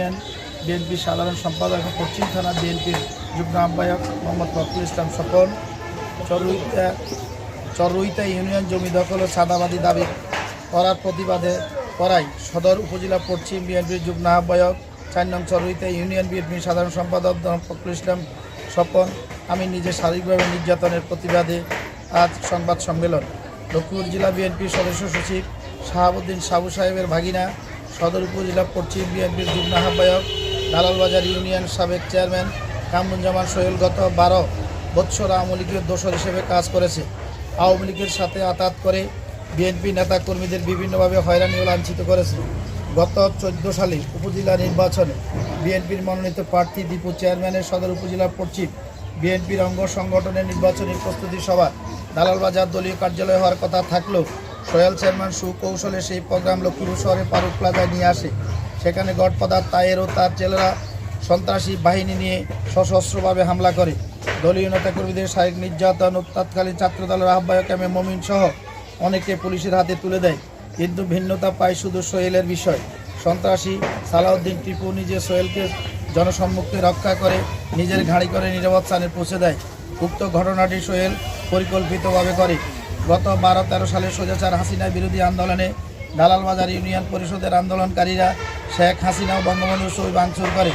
Union BNP সাধারণ সম্পাদক পশ্চিম থানা বিএনপির যুগ্ম আহ্বায়ক মোহাম্মদ ফখরুল ইসলাম স্বপন চরুইতা চরুইতা ইউনিয়ন জমি দখল ও সাদাবাদী দাবি করার প্রতিবাদে করাই সদর উপজেলা পশ্চিম বিএনপির যুগ্ম আহ্বায়ক চার নং চরুইতা ইউনিয়ন বিএনপির সাধারণ সম্পাদক ফখরুল ইসলাম স্বপন আমি নিজে শারীরিকভাবে নির্যাতনের প্রতিবাদে আজ সংবাদ সম্মেলন। লক্ষ্মীপুর জেলা বিএনপির সদস্য সচিব শাহাবুদ্দিন সাবু সাহেবের ভাগিনা সদর উপজেলা পশ্চিম বিএনপির যুগ্ম আহ্বায়ক দালালবাজার ইউনিয়ন সাবেক চেয়ারম্যান কামরুজ্জামান সোহেল গত বারো বৎসর আওয়ামী লীগের দোসর হিসেবে কাজ করেছে। আওয়ামী লীগের সাথে আতাত করে বিএনপি নেতা কর্মীদের বিভিন্নভাবে হয়রানি ও লাঞ্ছিত করেছে। গত চোদ্দ সালে উপজেলা নির্বাচনে বিএনপির মনোনীত প্রার্থী দীপু চেয়ারম্যানের সদর উপজেলা পশ্চিম বিএনপির অঙ্গ সংগঠনের নির্বাচনী প্রস্তুতি সভা দালালবাজার দলীয় কার্যালয় হওয়ার কথা থাকলেও সোহেল চেয়ারম্যান সুকৌশলে সেই প্রোগ্রাম লক্ষ্মীপুর শহরে ফারুক প্লাজায় নিয়ে আসে। সেখানে গডফাদার তায়ের ও তার জেলেরা সন্ত্রাসী বাহিনী নিয়ে সশস্ত্রভাবে হামলা করে। দলীয় নেতাকর্মীদের শারীরিক নির্যাতন ও তৎকালীন ছাত্রদলের আহ্বায়ক এম এ মমিন সহ অনেকে পুলিশের হাতে তুলে দেয়। কিন্তু ভিন্নতা পায় শুধু সোহেলের বিষয়। সন্ত্রাসী সালাউদ্দিন টিপু নিজে সোহেলকে জনসম্মুখে রক্ষা করে নিজের ঘাড়ি করে নিরাপদ স্থানে পৌঁছে দেয়। উক্ত ঘটনাটি সোহেল পরিকল্পিতভাবে করে। গত বারো তেরো সালে সোজাচার হাসিনা বিরোধী আন্দোলনে দালালবাজার ইউনিয়ন পরিষদের আন্দোলনকারীরা শেখ হাসিনা ও বঙ্গবন্ধু সই ভাঙচুর করে।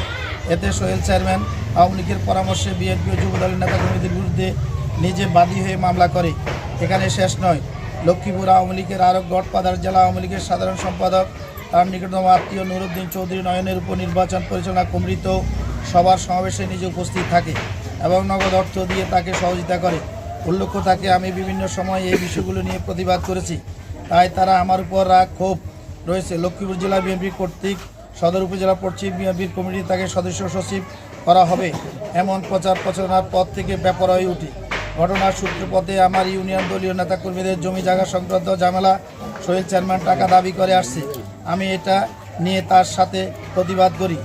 এতে সোহেল চেয়ারম্যান, আওয়ামী লীগের পরামর্শে বিএনপি ও যুবদলের নেতাকর্মীদের বিরুদ্ধে নিজে বাদী হয়ে মামলা করে। এখানে শেষ নয়। লক্ষ্মীপুর আওয়ামী লীগের আরও গডপাদার জেলা আওয়ামী লীগের সাধারণ সম্পাদক, তার নিকটতম আত্মীয় নুরুদ্দিন চৌধুরী নয়নের উপর নির্বাচন পরিচালনা কমৃত সবার সমাবেশে নিজে উপস্থিত থাকে এবং নগদ অর্থ দিয়ে তাকে সহযোগিতা করে। উল্লেখ্য থাকে আমি বিভিন্ন সময় এই বিষয়গুলো নিয়ে প্রতিবাদ করেছি। তাই তারা আমার উপর রাগ, ক্ষোভ রয়েছে। লক্ষ্মীপুর জেলা বিএনপি কর্তৃক সদর উপজেলা পশ্চিম বিএনপির কমিটি তাকে সদস্য সচিব করা হবে। এমন প্রচার প্রচারণার পর থেকে ব্যাপার হয়ে উঠে। ঘটনার সূত্রপথে আমার ইউনিয়ন দলীয় নেতাকর্মীদের জমি জায়গা সংক্রান্ত ঝামেলা সোহেল চেয়ারম্যান টাকা দাবি করে আসছে। আমি এটা নিয়ে তার সাথে প্রতিবাদ করি।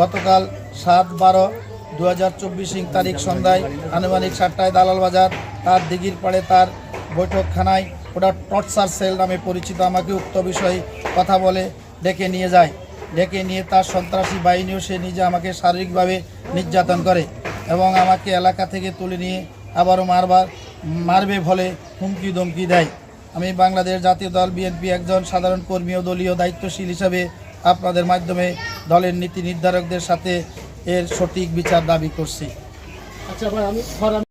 গতকাল সাত বারো দু হাজার চব্বিশ তারিখ সন্ধ্যায় আনুমানিক সাতটায় দালাল বাজার, তার দিঘির পাড়ে তার বৈঠকখানায় ওটা টর্চার সেল নামে পরিচিত আমাকে উক্ত বিষয়ে কথা বলে ডেকে নিয়ে যায়। ডেকে নিয়ে তার সন্ত্রাসী বাহিনীও সে নিজে আমাকে শারীরিকভাবে নির্যাতন করে এবং আমাকে এলাকা থেকে তুলে নিয়ে আবারও মারবার, মারবে বলে হুমকি ধমকি দেয়। আমি বাংলাদেশ জাতীয় দল বিএনপি একজন সাধারণ কর্মী ও দলীয় দায়িত্বশীল হিসাবে আপনাদের মাধ্যমে দলের নীতি নির্ধারকদের সাথে এর সঠিক বিচার দাবি করছি। আচ্ছা ভাই আমি